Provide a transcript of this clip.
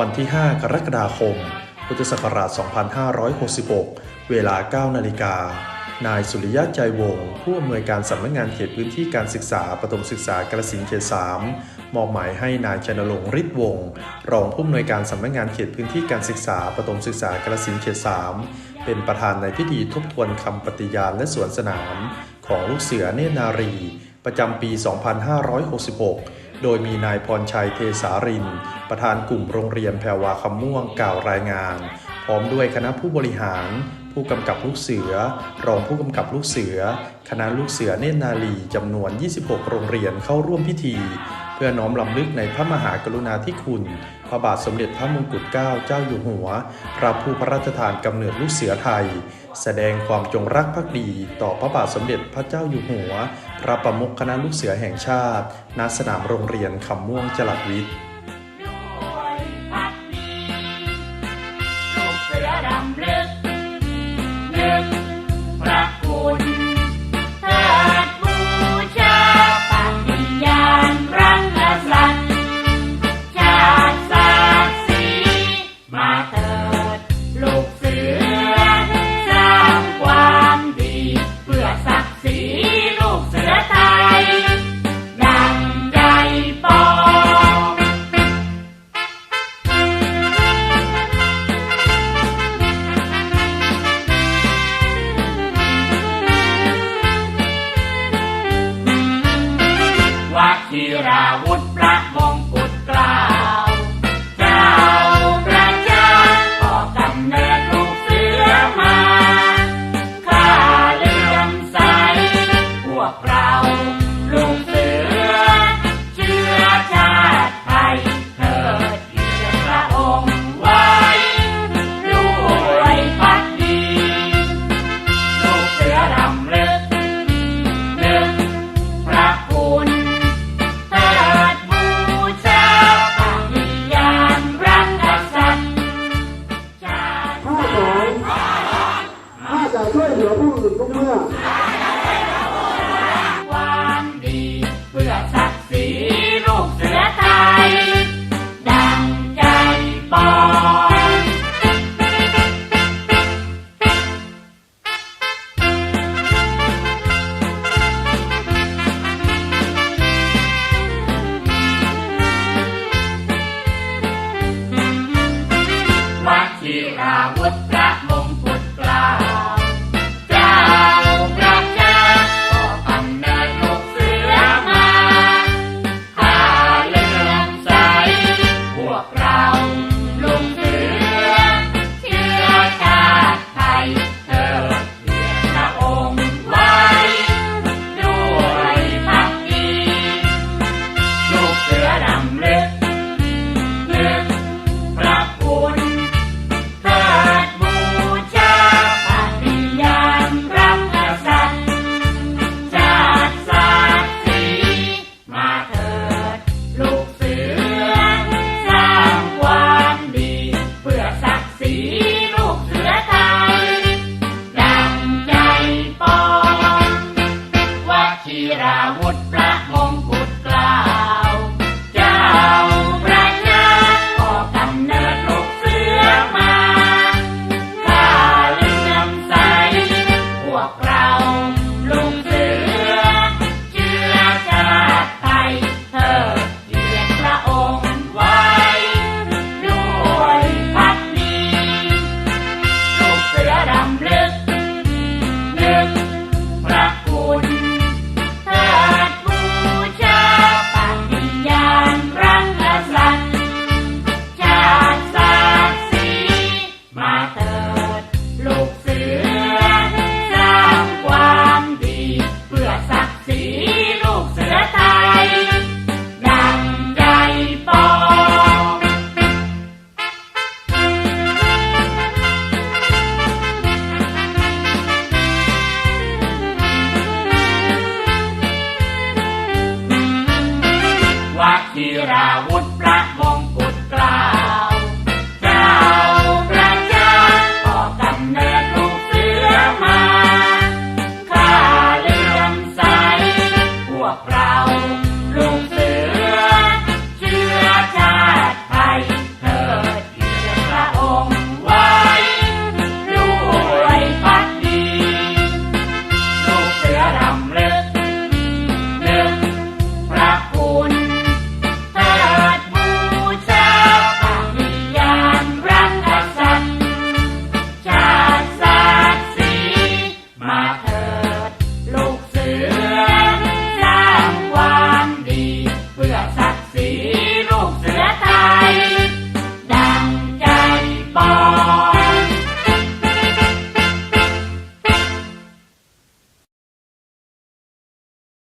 วันที่ 5 กรกฎาคม พุทธศักราช 2566 เวลา 9 นาฬิกา นายสุริยะใจวงศ์ผู้อำนวยการสำนักงานเขตพื้นที่การศึกษาประถมศึกษากระสินเขต 3 มอบหมายให้นายชนรงค์ฤทธิ์วงศ์รองผู้อำนวยการสำนักงานเขตพื้นที่การศึกษาประถมศึกษากระสินเขต 3 เป็นประธานในพิธีทบทวนคำปฏิญาณและสวนสนาม ของลูกเสือเนตรนารี ประจำปี 2566 โดยมีนายพรชัยเทสาริน ประธานกลุ่มโรงเรียนแพรวาคำม่วงกล่าวรายงาน พร้อมด้วยคณะผู้บริหาร ผู้กำกับลูกเสือ รองผู้กำกับลูกเสือ คณะลูกเสือเนตรนาลีจำนวน 26 โรงเรียนเข้าร่วมพิธี เพื่อน้อมลำลึกในพระมหากรุณาธิคุณ พระบาทสมเด็จพระมงกุฎเกล้าเจ้าอยู่หัว พระผู้พระราชทานกำเนิดลูกเสือไทย แสดงความจงรักภักดี ต่อพระบาทสมเด็จพระเจ้าอยู่หัว พระประมุขคณะลูกเสือแห่งชาติณสนามโรงเรียนคำม่วงจลัดวิทย์ ธีราวุธ brown. วุธพระมงกุฎเกล้าเจ้าพระยาก็กำเนิดลูกเสือาข้าเลื่มใสพวกเราลูก